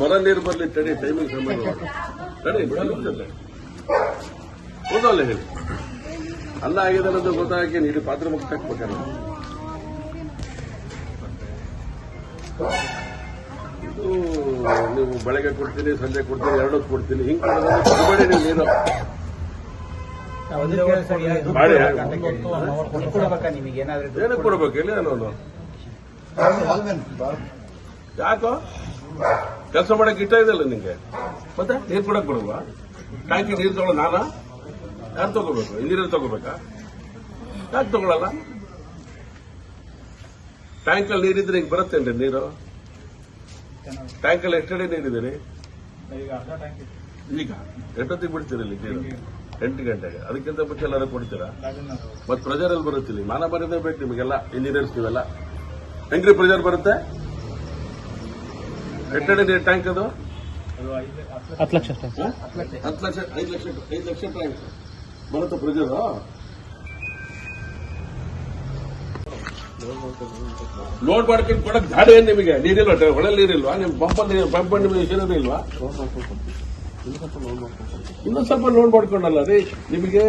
ಬರ ನೀರು ಬರ್ಲಿ ತಡಿ ಟೈಮಿಂಗ್ ಸಮಯ ತಡಿ ಬಿಡಲ್ಲ ಹೌದಲ್ಲ ಹೇಳಿ. ಅಲ್ಲ ಆಗಿದೆ ಅನ್ನೋದು ಗೊತ್ತಾಗಿ ನೀಡಿ ಪಾತ್ರ ಮುಕ್ತ ಹಾಕ್ಬೇಕಲ್ಲ ಇದು ನೀವು ಬೆಳಗ್ಗೆ ಕೊಡ್ತೀನಿ ಸಂಜೆ ಕೊಡ್ತೀನಿ ಎರಡು ಕೊಡ್ತೀನಿ. ಹಿಂಗೆ ಕೊಡಬೇಡಿ ನೀವು ನೀರು ಮಾಡಿ. ಕೊಡ್ಬೇಕಾ ನಿಮಗೆ? ಏನಾದ್ರು ಏನಕ್ಕೆ ಕೊಡ್ಬೇಕು? ಇಲ್ಲ ನಾನು. ಯಾಕೋ? ಕೆಲಸ ಮಾಡಕ್ ಇಷ್ಟ ಇದೆಯಲ್ಲ ನಿಂಗೆ. ಮತ್ತೆ ನೀರು ಕೊಡಕ್ ಬಿಡುವ ಟ್ಯಾಂಕಿ ನೀರು ತಗೊಳ್ಳೋ ನಾನಾ? ಯಾರು ತಗೋಬೇಕು ಇಂಜಿನಿಯರ್ ತಗೋಬೇಕಾ ಯಾಕೆ ತಗೊಳಲ್ಲ ಟ್ಯಾಂಕಲ್ಲಿ ನೀರಿದ್ರೆ ಹಿಂಗೆ ಬರುತ್ತೇನ್ರಿ ನೀರು? ಟ್ಯಾಂಕಲ್ಲಿ ಎಷ್ಟಡಿ ನೀರಿದ್ದೀರಿ? ಈಗ ಎಷ್ಟೊತ್ತಿಗೆ ಬಿಡ್ತೀರಿ ಇಲ್ಲಿ ನೀರು? ಎಂಟು ಗಂಟೆಗೆ ಅದಕ್ಕಿಂತ ಮುಂಚೆ ಎಲ್ಲರೂ ಕೊಡ್ತೀರಾ? ಮತ್ತೆ ಪ್ರೆಜರ್ ಅಲ್ಲಿ ಬರುತ್ತೆ ಇಲ್ಲಿ. ಮಾನ ಬರೋದೇ ಬೇಕು ನಿಮಗೆಲ್ಲ ಇಂಜಿನಿಯರ್ಸ್ ನೀವೆಲ್ಲ. ಹೆಂಗ್ರಿ ಪ್ರೆಜರ್ ಬರುತ್ತೆ? ಎಷ್ಟಡಿ ನೀರು ಟ್ಯಾಂಕ್ ಅದು? ಹತ್ತು ಲಕ್ಷ? ಹತ್ತು ಲಕ್ಷ ಐದು ಲಕ್ಷ ಐದು ಲಕ್ಷ ಟ್ಯಾಂಕ್. ಬರುತ್ತೆ ಪ್ರಜರು? ಲೋಡ್ ಮಾಡ್ಕೊಂಡು ಕೊಡಕ್ ಗಾಡಿ ಏನ್ ನಿಮಗೆ? ನೀರಿಲ್ವಾ? ಒಳ್ಳೆ ನೀರಿಲ್ವಾ? ನಿಮ್ ನೀರು ಪಂಪ್ ನಿಮಗೆ ನೀರು ಇಲ್ವಾ? ಇನ್ನೊಂದ್ ಸ್ವಲ್ಪ ಲೋಡ್ ಮಾಡ್ಕೊಂಡಲ್ಲ ರೀ ನಿಮಗೆ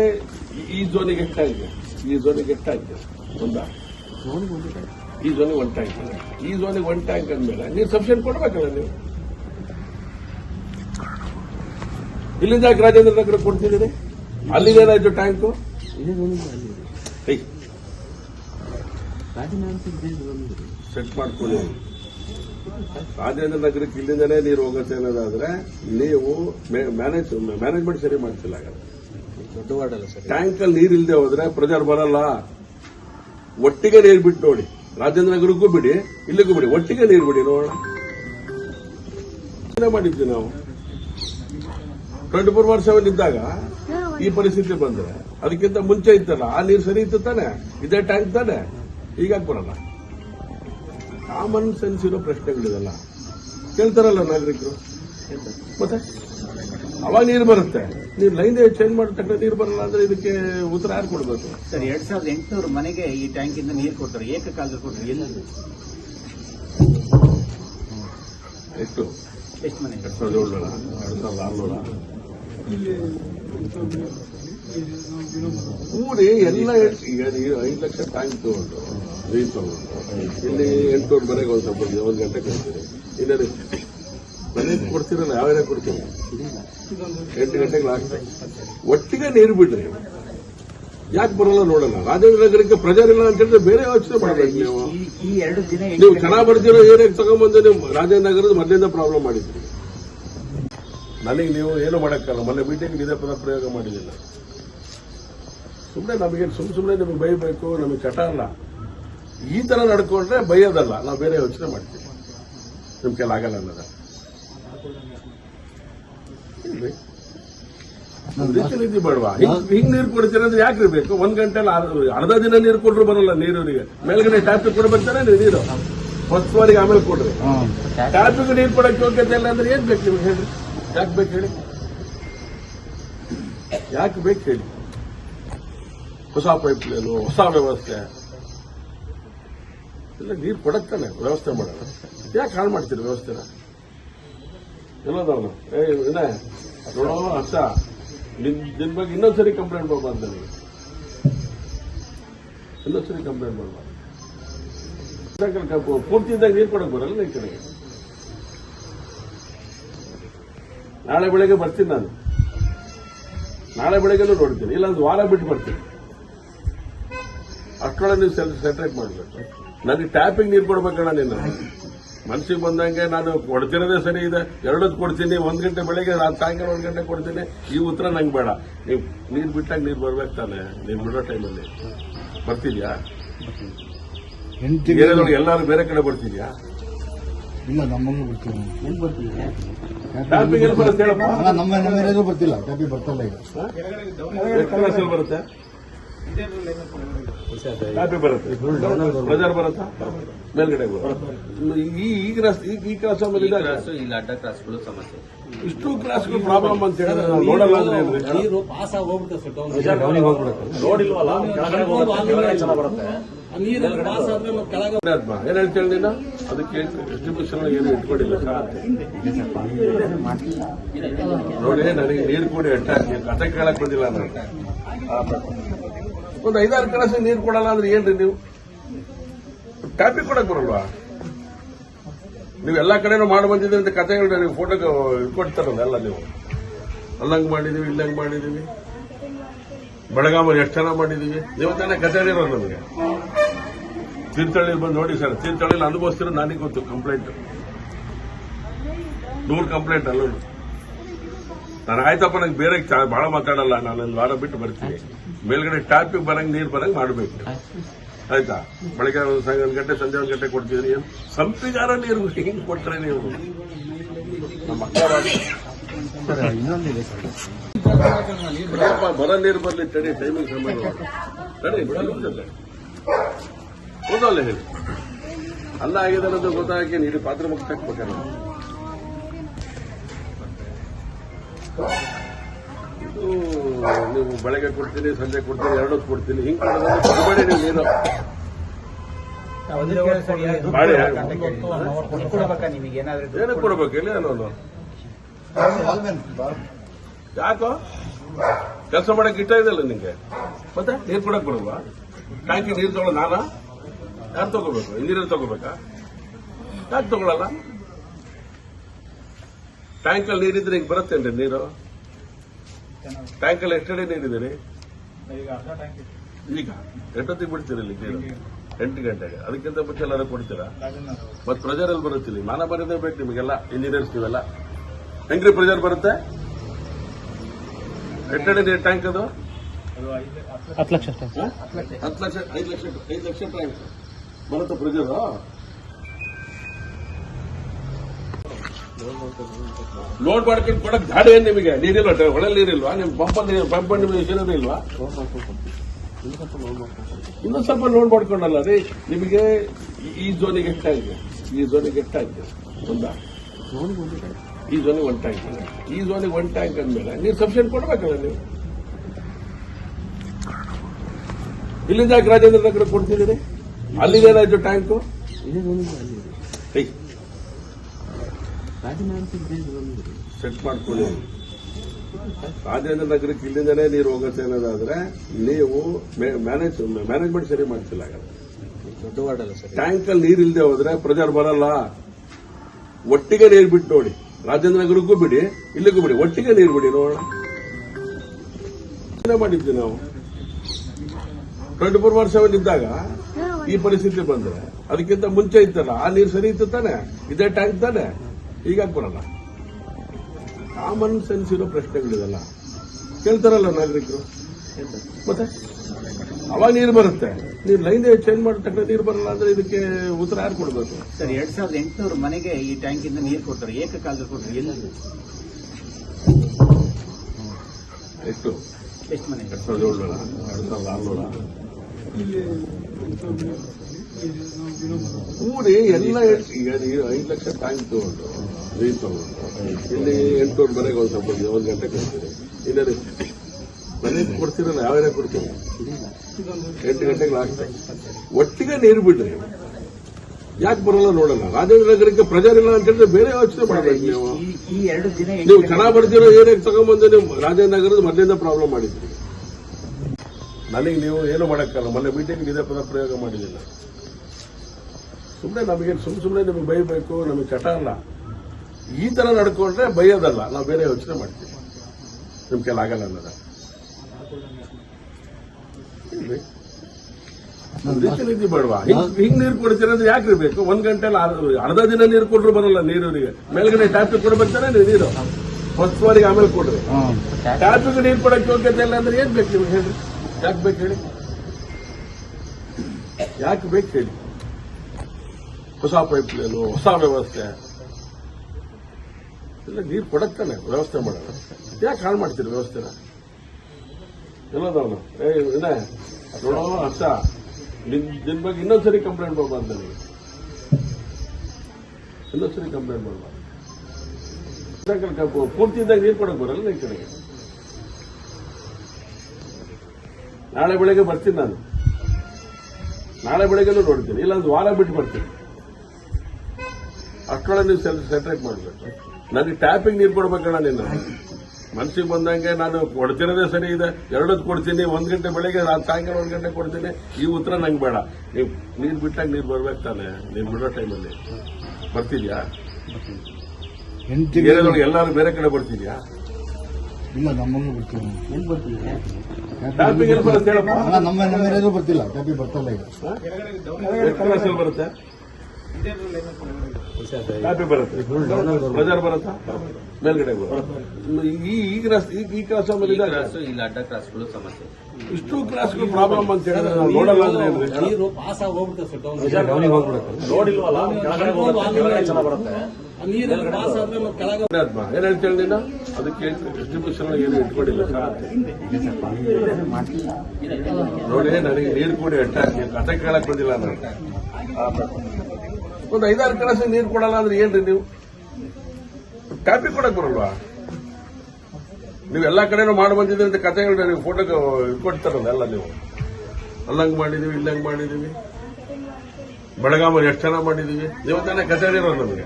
ಈ- ಜೋನಿಗೆ ಝೋನಿಗೆ ಎಷ್ಟಾಗಿದೆ ಈ ಜೋನಿಗೆ ಎಷ್ಟಾಗಿದೆ ಒಂದಾ? ಈ ಝೋನಿಗೆ ಒನ್ ಟ್ಯಾಂಕ್ ಈ ಝೋನಿಗೆ ಒನ್ ಟ್ಯಾಂಕ್ ಅಂದ್ಮೇಲೆ ನೀವು ಸಬ್ಸಿಡಿ ಕೊಡ್ಬೇಕಲ್ಲ ನೀವು? ಇಲ್ಲಿಂದ ಯಾಕೆ ರಾಜೇಂದ್ರ ನಗರ ಕೊಡ್ತಿದ್ದೀರಿ? ಅಲ್ಲಿಗೇನಾಯ್ತು ಟ್ಯಾಂಕು ಸೆಟ್ ಮಾಡ್ಕೊಳ್ಳಿ. ರಾಜೇಂದ್ರ ನಗರಕ್ಕೆ ಇಲ್ಲಿಂದನೇ ನೀರು ಹೋಗುತ್ತೆ ಅನ್ನೋದಾದ್ರೆ ನೀವು ಮ್ಯಾನೇಜ್ ಮ್ಯಾನೇಜ್ಮೆಂಟ್ ಸರಿ ಮಾಡ್ತಿಲ್ಲ ಹಾಗಾದ್ರೆ. ದೊಡ್ಡ ವಾರ್ಡ್ ಅಲ್ಲ ಸರ್. ಟ್ಯಾಂಕ್ ಅಲ್ಲಿ ನೀರು ಇಲ್ಲದೆ ಹೋದ್ರೆ ಪ್ರೆಜರ್ ಬರಲ್ಲ. ಒಟ್ಟಿಗೆ ನೀರು ಬಿಟ್ಟು ನೋಡಿ. ರಾಜೇಂದ್ರ ನಗರಕ್ಕೂ ಬಿಡಿ ಇಲ್ಲಿಗೂ ಬಿಡಿ ಒಟ್ಟಿಗೆ ನೀರು ಬಿಡಿ ನೋಡೋಣ. ಮಾಡಿದ್ವಿ ನಾವು? ಟ್ವೆಂಟಿ ಫೋರ್ ಅವರ್ ಸೆವೆನ್ ಇದ್ದಾಗ ಈ ಪರಿಸ್ಥಿತಿ ಬಂದ್ರೆ ಅದಕ್ಕಿಂತ ಮುಂಚೆ ಇತ್ತಲ್ಲ ಆ ನೀರು ಸರಿ ಇತ್ತು ತಾನೆ? ಇದೇ ಟ್ಯಾಂಕ್ ತಾನೆ? ಈಗ ಬರಲ್ಲ? ಕಾಮನ್ ಸೆನ್ಸ್ ಇರೋ ಪ್ರಶ್ನೆಗಳಿದಲ್ಲ. ಕೇಳ್ತಾರಲ್ಲ ನಾಗರಿಕರು? ಮತ್ತೆ? ಅವಾಗ ನೀರು ಬರುತ್ತೆ. ನೀವು ಲೈನ್ ಚೇಂಜ್ ಮಾಡಿದ ತಕ್ಷಣ ನೀರು ಬರಲ್ಲ ಅಂದ್ರೆ ಇದಕ್ಕೆ ಉತ್ತರ ಯಾರು ಕೊಡಬೇಕು? ಸರ್ ಎರಡ್ ಸಾವಿರದ ಎಂಟುನೂರು ಮನೆಗೆ ಈ ಟ್ಯಾಂಕ್ ಇಂದ ನೀರು ಕೊಡ್ತಾರೆ. ಏಕಕಾಲದಲ್ಲಿ ಕೊಡ್ತಾರೆ. ಎಲ್ಲಿ ಎಷ್ಟು? ಎಷ್ಟು ಮನೆ? ಎರಡ್ ಸಾವಿರದ ಏಳ್ನೂರ ಎರಡ್ ಸಾವಿರದ ಆರ್ನೂರ. ಊರಿ ಎಲ್ಲ ಈಗ ನೀವು ಐದು ಲಕ್ಷ ಟ್ಯಾಂಕ್ ತಗೊಂಡು ನೀರು ತಗೊಂಡು ಇಲ್ಲಿ ಎಂಟುನೂರು ಮನೆಗೆ ಒಂದು ಸ್ವಲ್ಪ ಒಂದು ಗಂಟೆ ಕೊಡ್ತೀರಿ ಇನ್ನೇನು ಮನೆಗೆ ಕೊಡ್ತೀರಲ್ಲ ಯಾವಾಗ ಕೊಡ್ತೀವಿ ಎಂಟು ಗಂಟೆಗೆ ಲಾಸ್ಟ್ ಒಟ್ಟಿಗೆ ನೀರು ಬಿಡ್ರಿ. ಯಾಕೆ ಬರಲ್ಲ ನೋಡಲ್ಲ. ರಾಜೇಂದ್ರ ನಗರಕ್ಕೆ ಪ್ರಜಾ ಇಲ್ಲ ಅಂತ ಹೇಳಿದ್ರೆ ಬೇರೆ ಯೋಚನೆ ಮಾಡಬೇಕು ನೀವು. ಈ- ಈ ಎರಡು ದಿನ ನೀವು ಚೆನ್ನಾಗಿ ಬರ್ತೀರೋ ಏನೇ ತಗೊಂಬಂದು ನೀವು ರಾಜೇಂದ್ರ ನಗರದ ಮೊದಲಿಂದ ಪ್ರಾಬ್ಲಮ್ ಮಾಡಿದ್ರಿ. ನನಗೆ ನೀವು ಏನು ಮಾಡಕ್ಕಲ್ಲ. ಮೊನ್ನೆ ಮೀಟಿಂಗ್ ಇದೇ ಪದ ಪ್ರಯೋಗ ಮಾಡಿದಿಲ್ಲ. ಸುಮ್ಮನೆ ನಮಗೆ ಸುಮ್ ಸುಮ್ಮನೆ ನಿಮಗೆ ಬೈಬೇಕು ನಮಗೆ ಚಟ ಅಲ್ಲ. ಈ ತರ ನಡ್ಕೊಂಡ್ರೆ ಬೈಯೋದಲ್ಲ ನಾವು ಬೇರೆ ಯೋಚನೆ ಮಾಡ್ತೀವಿ. ನಿಮ್ ಕೆಲ ಆಗಲ್ಲ ಅನ್ನೋದ ರೀತಿ ಬೇಡವಾ? ಹಿಂಗ್ ನೀರ್ ನೀರು ಕೊಡ್ತೀರ ಅಂದ್ರೆ ಯಾಕ್ರಿ ಬೇಕು ಒಂದ್ ಗಂಟೆಲ್ಲ ಅರ್ಧ ದಿನ ನೀರು ಕೊಟ್ರು ಬರಲ್ಲ ನೀರಿಗೆ ಮೇಲ್ಗಡೆ ಟ್ಯಾಪ್ ಕೂಡ ನೀವು ನೀರು ಹೊಸವರಿಗೆ ಆಮೇಲೆ ಕೊಡ್ರಿ. ಟ್ಯಾಪಿಗೆ ನೀರು ಕೊಡಕ್ಕೆ ಯೋಗ್ಯತೆ ಇಲ್ಲ ಅಂದ್ರೆ ಏನ್ ಬೇಕು ನಿಮ್ಗೆ ಹೇಳಿ ಯಾಕೆ ಬೇಕು ಹೇಳಿ? ಯಾಕೆ ಬೇಕು ಹೇಳಿ? ಹೊಸ ಪೈಪ್ ಲೈನು ಹೊಸ ವ್ಯವಸ್ಥೆ. ಇಲ್ಲ ನೀರು ಕೊಡಕ್ತಾನೆ ವ್ಯವಸ್ಥೆ ಮಾಡೋಣ ಯಾಕೆ ಹಾಳು ಮಾಡ್ತೀರಿ ವ್ಯವಸ್ಥೆನ? ಎಲ್ಲದವನು ಏ ವಿನಯ್ ನೋಡೋ ಹರ್ಷ ನಿನ್ ಬಗ್ಗೆ ಇನ್ನೊಂದ್ಸರಿ ಕಂಪ್ಲೇಂಟ್ ಮಾಡ್ಬಾರ್ದು ನನಗೆ. ಇನ್ನೊಂದ್ಸರಿ ಕಂಪ್ಲೇಂಟ್ ಮಾಡಬಾರ್ದು. ಪೂರ್ತಿ ಇದ್ದಾಗ ನೀರು ಕೊಡಕ್ ಬರಲ್ಲ ಈ ಕಡೆಗೆ. ನಾಳೆ ಬೆಳಗ್ಗೆ ಬರ್ತೀನಿ ನಾನು. ನಾಳೆ ಬೆಳಗ್ಗೆನೂ ನೋಡ್ತೀನಿ. ಇಲ್ಲ ಒಂದು ವಾರ ಬಿಟ್ಟು ಬರ್ತೀನಿ. ಅಷ್ಟೊಳಗೆ ನೀವು ಸೆಟ್ರೇಟ್ ಮಾಡಬೇಕು. ನನಗೆ ಟ್ಯಾಪಿಂಗ್ ನೀರು ಕೊಡ್ಬೇಕಣ್ಣ ನೀನು. ಮನ್ಸಿಗೆ ಬಂದಂಗೆ ನಾನು ಕೊಡ್ತಿರೋದೇ ಸರಿ ಇದೆ. ಎರಡೊತ್ತು ಕೊಡ್ತೀನಿ ಒಂದ್ ಗಂಟೆ ಬೆಳಗ್ಗೆ ನಾನು ಸಾಯಂಕಾಲ ಒಂದ್ ಗಂಟೆ ಕೊಡ್ತೀನಿ. ಈ ಉತ್ತರ ನಂಗೆ ಬೇಡ. ನೀವು ನೀರು ಬಿಟ್ಟಾಗ ನೀರು ಬರ್ಬೇಕು ತಾನೆ. ನೀನು ಬಿಡೋ ಟೈಮಲ್ಲಿ. ಬರ್ತಿದ್ಯಾ? ಎಲ್ಲಾರು ಏರಿಯಾದೊಳಗೆ ಎಲ್ಲರೂ ಬೇರೆ ಕಡೆ ಬರ್ತಿದ್ಯಾ? ಇಲ್ಲ ನಮ್ಮಲ್ಲೂ ಬರ್ತೀವಿ ಬರ್ತಿಲ್ಲ. ಬರ್ತಲ್ಲ ಈಗ. ಬರುತ್ತೆ? ಕಾಪಿ ಬರುತ್ತೆ. ಬಜಾರ್ ಬರುತ್ತಾ? ಮೇಲ್ಗಡೆ ಬರುತ್ತೆ ಈ ಈ ಕ್ರಾಸ್ ಈ- ಈ ಕ್ರಾಸ್ ಆಮೇಲೆ ಇದಾಗ ಕ್ರಾಸು ಇಲ್ಲಿ ಅಡ್ಡ ಕ್ರಾಸ್ಗಳು ಸಮಸ್ಯೆ. ಇಷ್ಟು ಕ್ರಾಸ್ಗಳು ಪ್ರಾಬ್ಲಮ್ ಅಂತ ಹೇಳಿದ್ರೆ ನಾವು ನೋಡಲ್ಲ ಅಂದ್ರೆ? ನೀರು ಪಾಸ್ ಆಗಿ ಹೋಗ್ಬಿಡುತ್ತೆ. ನೋಡಿಲ್ವಲ್ಲ? ಕೆಳಗಡೆ ಹೋಗುತ್ತೆ ಕೆಳಗಡೆ ಚೆನ್ನಾಗಿ ಬರುತ್ತೆ. ನೀರು ಪಾಸ್ ಆದ್ರೆ ಮತ್ತೆ ಕೆಳಗೆ ಪುಣ್ಯಾತ್ಮ ಏನ್ ಹೇಳ್ತೇಳಿ ನೀನು? ಅದಕ್ಕೆ ಡಿಸ್ಟ್ರಿಬ್ಯೂಷನ್ ಏನು ಇಟ್ಕೊಂಡಿಲ್ಲ? ನೋಡಿ ನನಗೆ ನೀರು ಕೂಡಿ ಅಟ್ಟಾಕಿ ಕತೆ ಕೇಳಕ್ ಬಂದಿಲ್ಲ ನಾನು. ಒಂದು ಐದಾರು ಕಳಸ ನೀರು ಕೊಡಲ್ಲ ಅಂದ್ರೆ ಏನ್ರಿ ನೀವು? ಟ್ಯಾಪಿಗೆ ಕೊಡಕ್ ಬರಲ್ವಾ? ನೀವು ಎಲ್ಲಾ ಕಡೆನೂ ಮಾಡಿ ಬಂದಿದ್ದೀರಿ ಅಂತ ಹೇಳಿ ನೀವು ಫೋಟೋ ಇಟ್ಕೊಡ್ತಾರಲ್ಲ ಎಲ್ಲ ನೀವು. ಅಲ್ಲಂಗ್ ಮಾಡಿದೀವಿ, ಇಲ್ಲಂಗ್ ಮಾಡಿದೀವಿ. ಬೆಳಗಾಮಲ್ಲಿ ಎಷ್ಟು ಚೆನ್ನಾಗಿ ಮಾಡಿದೀವಿ. ನೀವು ತಾನೇ ಕತೆ ಹೇಳಿರೋದು ನಮಗೆ. ತೀರ್ಥಳ್ಳಿ ಬಂದು ನೋಡಿ ಸರ್, ತೀರ್ಥಹಳ್ಳಿಲಿ ಅನುಭವಿಸ್ತೀರ ನನಗೆ ಗೊತ್ತು ಕಂಪ್ಲೇಂಟ್ ನೂರು ಕಂಪ್ಲೇಂಟ್ ಅಲ್ಲ ನಾನು ಆಯ್ತಪ್ಪ, ನಂಗೆ ಬೇರೆ ಬಹಳ ಮಾತಾಡಲ್ಲ, ನಾನು ಒಂದು ವಾರ ಬಿಟ್ಟು ಬರ್ತೀನಿ. ಮೇಲ್ಗಡೆ ಟಾಪಿಗೆ ಬರಂಗ್, ನೀರು ಬರಂಗ್ ಮಾಡಬೇಕು. ಆಯ್ತಾ? ಬೆಳಗ್ಗೆ ಒಂದು ಸಂಜೆ ಒಂದು ಗಂಟೆ, ಸಂಜೆ ಒಂದು ಗಂಟೆ ಕೊಡ್ತಿದ್ರಿ ಸಂಪಿಗಾರ ನೀರು ಹಿಂಗೆ ಕೊಟ್ರೆ ನೀವು? ಬರ ನೀರು ಬರ್ಲಿ, ತಡಿ ಟೈಮಿಂಗ್. ತಡಿ, ಬಿಡಲ್ಲ ಹೇಳಿ ಅಲ್ಲ. ಆಗಿದೆ ಅನ್ನೋದು ಗೊತ್ತಾಗಿ ನೀರು ಪಾತ್ರ ಹಾಕ್ಬೇಕಲ್ಲ. ಇದು ನೀವು ಬೆಳಗ್ಗೆ ಕೊಡ್ತೀನಿ ಸಂಜೆ ಕೊಡ್ತೀನಿ ಎರಡು ಕೊಡ್ತೀನಿ. ಹಿಂಗೆ ಕೊಡಬೇಡಿ ನೀವು ನೀರು. ಮಾಡಿ ಕೊಡ್ಬೇಕಾ ನಿಮಗೆ? ಏನಾದ್ರು ಏನಕ್ಕೆ ಕೊಡ್ಬೇಕು? ಇಲ್ಲಿ ಅನ್ನೋದು? ಯಾಕೋ ಕೆಲಸ ಮಾಡಕ್ ಇಟ್ಟ ಇದೆಯಲ್ಲ ನಿಂಗೆ ಮತ್ತೆ ನೀರು ಕೊಡಕ್ ಕೊಡುವ ಟ್ಯಾಂಕಿ ನೀರು ತಗೊಳ್ಳೋ ನಾನಾ? ಯಾರು ತಗೋಬೇಕು ಇಂಜಿನಿಯರ್ ತಗೋಬೇಕಾ ಯಾಕೆ ತಗೊಳ್ಳಲ್ಲ? ಟ್ಯಾಂಕಲ್ಲಿ ನೀರಿದ್ರೆ ಹಿಂಗೆ ಬರುತ್ತೇನ್ರಿ ನೀರು? ಟ್ಯಾಂಕಲ್ಲಿ ಎಷ್ಟೇ ನೀರಿದ್ದೀರಿ? ಈಗ ಎಷ್ಟೊತ್ತಿಗೆ ಬಿಡ್ತೀರಿ ಇಲ್ಲಿ ನೀರು? ಎಂಟು ಗಂಟೆಗೆ. ಅದಕ್ಕಿಂತ ಮುಂಚೆ ಎಲ್ಲರೂ ಕೊಡ್ತೀರಾ? ಮತ್ತೆ ಪ್ರೆಜರ್ ಅಲ್ಲಿ ಬರುತ್ತಿಲ್ಲ ಇಲ್ಲಿ. ಮಾನ ಬರೋದೇ ಬೇಕು ನಿಮಗೆಲ್ಲ ಇಂಜಿನಿಯರ್ಸ್ ನೀವೆಲ್ಲ. ಹೆಂಗ್ರಿ ಪ್ರೆಜರ್ ಬರುತ್ತೆ? ಎಷ್ಟೇ ನೀರು ಟ್ಯಾಂಕ್ ಅದು? ಹತ್ತು. ಲಕ್ಷ? ಹತ್ತು ಲಕ್ಷ ಐದು ಲಕ್ಷ ಐದು ಲಕ್ಷ ಟ್ಯಾಂಕ್ ಬರುತ್ತೆ ಪ್ರೆಜರ್ ಲೋಡ್ ಮಾಡ್ಕೊಂಡು ಕೊಡಕ್ ಗಾಡಿ ಏನ್ ನಿಮಗೆ? ನೀರಿಲ್ವಾ? ಹೊಳೆ ನೀರಿಲ್ವಾ? ನಿಮ್ ಪಂಪ್ ಪಂಪ್ ನಿಮ್ಗೆ ನೀರು ಇಲ್ವಾ? ಇನ್ನೊಂದು ಸ್ವಲ್ಪ ಲೋಡ್ ಮಾಡ್ಕೊಂಡಲ್ಲ ರೀ ನಿಮಗೆ ಈ- ಝೋನಿಗೆ ಇದೆ. ಈ ಝೋನಿಗೆ ಎಷ್ಟಾಗಿದೆ ಒಂದಾ? ಈ ಝೋನಿಗೆ ಒನ್ ಟ್ಯಾಂಕ್ ಈ ಝೋನಿಗೆ ಒನ್ ಟ್ಯಾಂಕ್ ಅಂದ್ಮೇಲೆ ನೀವು ಸಬ್ಸಿಡಿ ಕೊಡ್ಬೇಕಲ್ಲ ನೀವು? ಇಲ್ಲಿಂದ ರಾಜೇಂದ್ರ ನಗರ ಕೊಡ್ತಿದ್ದೀರಿ ಅಲ್ಲಿದೇನಾಯ್ತು ಟ್ಯಾಂಕು ಏಯ್. ಸೆಟ್ ಮಾಡ್ಕೊಳ್ಳಿ. ರಾಜೇಂದ್ರ ನಗರಕ್ಕೆ ಇಲ್ಲಿಂದನೇ ನೀರು ಹೋಗುತ್ತೆ ಅನ್ನೋದಾದ್ರೆ ನೀವು ಮ್ಯಾನೇಜ್ ಮ್ಯಾನೇಜ್ಮೆಂಟ್ ಸರಿ ಮಾಡ್ತಿಲ್ಲ ಟ್ಯಾಂಕ್ ಅಲ್ಲಿ ನೀರು ಇಲ್ಲದೆ ಹೋದ್ರೆ ಪ್ರಜಾರ್ ಬರಲ್ಲ. ಒಟ್ಟಿಗೆ ನೀರು ಬಿಟ್ಟು ನೋಡಿ. ರಾಜೇಂದ್ರ ನಗರಕ್ಕೂ ಬಿಡಿ ಇಲ್ಲಿಗೂ ಬಿಡಿ. ಒಟ್ಟಿಗೆ ನೀರು ಬಿಡಿ ನೋಡೋಣ. ಮಾಡಿದ್ವಿ ನಾವು? ಟ್ವೆಂಟಿ ಫೋರ್ ವರ್ಷ ಸೆವೆನ್ ಇದ್ದಾಗ ಈ ಪರಿಸ್ಥಿತಿ ಬಂದ್ರೆ ಅದಕ್ಕಿಂತ ಮುಂಚೆ ಇತ್ತಲ್ಲ ಆ ನೀರು ಸರಿ ಇತ್ತು ತಾನೆ? ಇದೇ ಟ್ಯಾಂಕ್ ತಾನೆ? ಹೀಗಾಗಿ ಬರಲ್ಲ ಕಾಮನ್ ಸೆನ್ಸ್ ಇರೋ ಪ್ರಶ್ನೆಗಳಿದೆಲ್ಲ. ಕೇಳ್ತಾರಲ್ಲ ನಾಗರಿಕರು? ಮತ್ತೆ? ಅವಾಗ ನೀರು ಬರುತ್ತೆ. ನೀರು ಲೈನ್ ಚೇಂಜ್ ಮಾಡಿದ ತಕ್ಷಣ ನೀರು ಬರಲ್ಲ ಅಂದ್ರೆ ಇದಕ್ಕೆ ಉತ್ತರ ಯಾರು ಕೊಡಬೇಕು? ಸರ್ ಎರಡ್ ಸಾವಿರದ ಎಂಟುನೂರು ಮನೆಗೆ ಈ ಟ್ಯಾಂಕ್ ಇಂದ ನೀರು ಕೊಡ್ತಾರೆ. ಏಕಕಾಲದಲ್ಲಿ ಕೊಡ್ತಾರೆ. ಎಲ್ಲ? ಎಷ್ಟು? ಎಷ್ಟು ಮನೆ? ಎರಡ್ ಸಾವಿರದ ಏಳ್ನೂರ ಎರಡ್ ಸಾವಿರದ ಆರ್ನೂರ. ಊರಿ ಎಲ್ಲ ಐದು ಲಕ್ಷ ಟ್ಯಾಂಕ್ ತಗೊಂಡು ನೀರು ತಗೊಂಡು. ಇಲ್ಲಿ ಎಂಟು ಮನೆಗೆ ಒಂದು ಸ್ವಲ್ಪ ಒಂದು ಗಂಟೆ ಕೊಡ್ತೀರಿ. ಇಲ್ಲದೆ ಮನೆಗೆ ಕೊಡ್ತೀರಲ್ಲ ಯಾವ್ಯಾವ ಕೊಡ್ತೀರಿ? ಎಂಟು ಗಂಟೆಗೆ ಲಾಸ್ಟ್ ಒಟ್ಟಿಗೆ ನೀರು ಬಿಡ್ರಿ. ಯಾಕೆ ಬರಲ್ಲ ನೋಡಲ್ಲ. ರಾಜೇಂದ್ರ ನಗರಕ್ಕೆ ಪ್ರಜಾರಿಲ್ಲ ಅಂತ ಹೇಳಿದ್ರೆ ಬೇರೆ ಯೋಚನೆ ಮಾಡಬೇಕು ನೀವು. ಈ- ಈ ಎರಡು ದಿನ ನೀವು ಚೆನ್ನಾಗ್ ಬರ್ತಿರೋ ಏನೇ ತಗೊಂಡ್ಬಂದು ನೀವು ರಾಜೇಂದ್ರ ನಗರದ ಮೊದಲಿಂದ ಪ್ರಾಬ್ಲಮ್ ಮಾಡಿದ್ರಿ. ನನಗೆ ನೀವು ಏನು ಮಾಡಕ್ಕಲ್ಲ. ಮೊನ್ನೆ ಮೀಟಿಂಗ್ ಇದೇ ಪದ ಪ್ರಯೋಗ ಮಾಡಿದಿಲ್ಲ ಸುಮ್ಮನೆ ನಮಗೆ ಸುಮ್ಮನೆ ಸುಮ್ಮನೆ ನಿಮಗೆ ಬೈಬೇಕು ನಮಗೆ ಚಟ ಅಲ್ಲ. ಈ ತರ ನಡ್ಕೊಂಡ್ರೆ ಬೈಯೋದಲ್ಲ ನಾವು ಬೇರೆ ಯೋಚನೆ ಮಾಡ್ತೀವಿ. ನಿಮ್ ಕೆಲ ಆಗಲ್ಲ ಅನ್ನೋದ. ಇಲ್ರಿ. ರೀತಿ ಬೇಡವಾ? ಹಿಂಗ್ ಹಿಂಗ್ ನೀರು ಕೊಡ್ತೀರಂದ್ರೆ ಯಾಕ್ರಿ ಬೇಕು? ಒಂದ್ ಗಂಟೆ ಅರ್ಧ ದಿನ ನೀರು ಕೊಟ್ರು ಬರಲ್ಲ ನೀರು ಮೇಲ್ಗಡೆ ಟ್ಯಾಪ್ ಕೊಡ್ಬೇಕಾರೆ ನೀವು ನೀರು. ಫಸ್ಟ್ ಫ್ಲೋರಿಗೆ ಆಮೇಲೆ ಕೊಡ್ರಿ. ಟ್ಯಾಪಿಗೆ ನೀರು ಕೊಡಕ್ಕೆ ಯೋಗ್ಯತೆ ಇಲ್ಲ ಅಂದ್ರೆ ಏನ್ ಬೇಕು ನಿಮ್ಗೆ ಹೇಳಿ ಯಾಕೆ ಬೇಕು ಹೇಳಿ? ಯಾಕೆ ಬೇಕು ಹೇಳಿ? ಹೊಸ ಪೈಪ್ ಲೈನು ಹೊಸ ವ್ಯವಸ್ಥೆ. ಇಲ್ಲ ನೀರು ಕೊಡಕ್ತಾನೆ ವ್ಯವಸ್ಥೆ ಮಾಡೋಣ ಯಾಕೆ ಹಾಳು ಮಾಡ್ತೀರಿ ವ್ಯವಸ್ಥೆನ? ಎಲ್ಲದವನು. ಏ ಇದೇ ನೋಡೋ ಅರ್ಥ. ನಿನ್ ಬಗ್ಗೆ ಇನ್ನೊಂದ್ಸರಿ ಕಂಪ್ಲೇಂಟ್ ಮಾಡಬಾರ್ದು ನನಗೆ ಇನ್ನೊಂದ್ಸರಿ ಕಂಪ್ಲೇಂಟ್ ಮಾಡಬಾರ್ದು. ಇದ್ದಾಗ ನೀರು ಕೊಡಕ್ ಬರಲ್ಲ ಈ ಕಡೆಗೆ. ನಾಳೆ ಬೆಳಗ್ಗೆ ಬರ್ತೀನಿ ನಾನು. ನಾಳೆ ಬೆಳಗ್ಗೆನೂ ನೋಡ್ತೀನಿ. ಇಲ್ಲ ಒಂದು ವಾರ ಬಿಟ್ಟು ಬರ್ತೀನಿ. ಅಷ್ಟರೊಳಗೆ ನೀವು ಸೆಟ್ರೇಟ್ ಮಾಡಬೇಕು. ನನಗೆ ಟ್ಯಾಪಿಂಗ್ ನೀರು ಕೊಡ್ಬೇಕಣ್ಣ ನೀನು ಮನ್ಸಿಗೆ ಬಂದಂಗೆ ನಾನು ಕೊಡ್ತಿರೋದೇ ಸರಿ ಇದೆ. ಎರಡೊತ್ತು ಕೊಡ್ತೀನಿ ಒಂದು ಗಂಟೆ ಬೆಳಗ್ಗೆ ನಾನು ಸಾಯಂಕಾಲ ಒಂದು ಗಂಟೆ ಕೊಡ್ತೀನಿ. ಈ ಉತ್ತರ ನಂಗೆ ಬೇಡ. ನೀವು ನೀರು ಬಿಟ್ಟಾಗ ನೀರು ಬರ್ಬೇಕು ತಾನೆ. ನೀನು ಬಿಡೋ ಟೈಮಲ್ಲಿ ಬರ್ತಿದ್ಯಾ? ಎಲ್ಲರೂ ಬೇರೆ ಕಡೆ ಬರ್ತಿದ್ಯಾ? ಇಲ್ಲ ನಮ್ಮಲ್ಲೂ ಬರ್ತೀವಿ ಟ್ಯಾಪಿಂಗ್ ಎಲ್ಲಿ ಬರ್ತಿಲ್ಲ. ಟ್ಯಾಪಿ ಬರ್ತಲ್ಲ ಬರುತ್ತೆ? ಟ್ಯಾಪಿ ಬರುತ್ತೆ. ಬಜಾರ್ ಬರುತ್ತಾ? ಮೇಲ್ಗಡೆ ಬರುತ್ತೆ ಈ ಈ- ಈ ಆಮೇಲೆ ಕ್ರಾಸ್ ಇಲ್ಲಿ ಅಡ್ಡ ಕ್ರಾಸ್ಗಳು ಸಮಸ್ಯೆ. ಇಷ್ಟು ಕ್ರಾಸ್ಗಳು ಪ್ರಾಬ್ಲಮ್ ಅಂತ ಹೇಳಿದ್ರೆ ನಾವು ನೋಡಲ್ಲ ಅಂದ್ರೆ ನೀರು ಪಾಸ್ ಆಗಿ ಹೋಗ್ಬಿಡುತ್ತೆ ಸರ್ ಡೌನ್ ನೋಡಿಲ್ವಲ್ಲ? ಕೆಳಗಡೆ ಹೋಗುತ್ತೆ. ಕೆಳಗಡೆ ಚೆನ್ನಾಗಿ ಬರುತ್ತೆ. ನೀರು ಪಾಸ್ ಆದ್ರೆ ಮತ್ತೆ ಕೆಳಗೆ ಆತ್ಮ ಏನ್ ಹೇಳ್ತೇಳಿ ನೀನು? ಅದಕ್ಕೆ ಡಿಸ್ಟ್ರಿಬ್ಯೂಷನ್ ಏನು ಇಟ್ಕೊಂಡಿಲ್ಲ? ನೋಡಿ ನನಗೆ ನೀರು ಕೂಡ ಅಟ್ಟ ಕತೆ ಕೇಳಕ್ ಬಂದಿಲ್ಲ ನಾನು. ಒಂದು ಐದಾರು ಕ್ಲಾಸ್ ನೀರು ಕೊಡಲ್ಲ ಅಂದ್ರೆ ಏನ್ರಿ ನೀವು? ಕಾಪಿ ಕೊಡಕ್ ಬರಲ್ವಾ? ನೀವು ಎಲ್ಲಾ ಕಡೆನೂ ಮಾಡಿ ಬಂದಿದ್ರೆ ಅಂತ ಕಥೆಗಳನ್ನ ನೀವು ಫೋಟೋ ಕೊಡ್ತಾರಲ್ಲ ಎಲ್ಲ ನೀವು. ಅಲ್ಲಂಗ್ ಮಾಡಿದೀವಿ, ಇಲ್ಲಂಗ್ ಮಾಡಿದೀವಿ. ಬೆಳಗಾಮಲ್ಲಿ ಎಷ್ಟು ಚೆನ್ನಾಗಿ ಮಾಡಿದೀವಿ. ನೀವು ತಾನೇ ಕಥೆ ಹೇಳಿರೋದು ನಮಗೆ.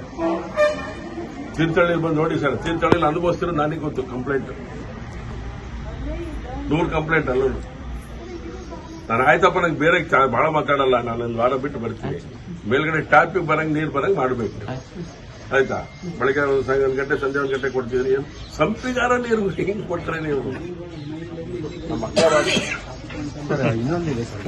ತೀರ್ಥಹಳ್ಳಿ ಬಂದು ನೋಡಿ ಸರ್, ತೀರ್ಥಹಳ್ಳಿಲಿ ಅನುಭವಿಸ್ತಿರೋ ನನಗೆ ಗೊತ್ತು ಕಂಪ್ಲೇಂಟ್ ನೂರು ಕಂಪ್ಲೇಂಟ್ ಅಲ್ಲ ನಾನು ಆಯ್ತಪ್ಪ, ನಂಗೆ ಬೇರೆ ಬಹಳ ಮಾತಾಡಲ್ಲ, ನಾನು ಒಂದು ವಾರ ಬಿಟ್ಟು ಬರ್ತೀನಿ. ಮೇಲ್ಗಡೆ ಟಾಪಿಕ್ ಬರಂಗ್, ನೀರು ಬರಂಗ್ ಮಾಡಬೇಕು. ಆಯ್ತಾ? ಬೆಳಗ್ಗೆ ಒಂದು ಒಂದು ಗಂಟೆ, ಸಂಜೆ ಒಂದು ಗಂಟೆ ಕೊಡ್ತಿದ್ರಿ ಏನು ಸಂಪಿಗಾರ ನೀರು, ಹಿಂಗೆ ಕೊಟ್ರೆ ನೀವು ನಮ್ಮ ಇನ್ನೊಂದಿದೆ ಸರ್.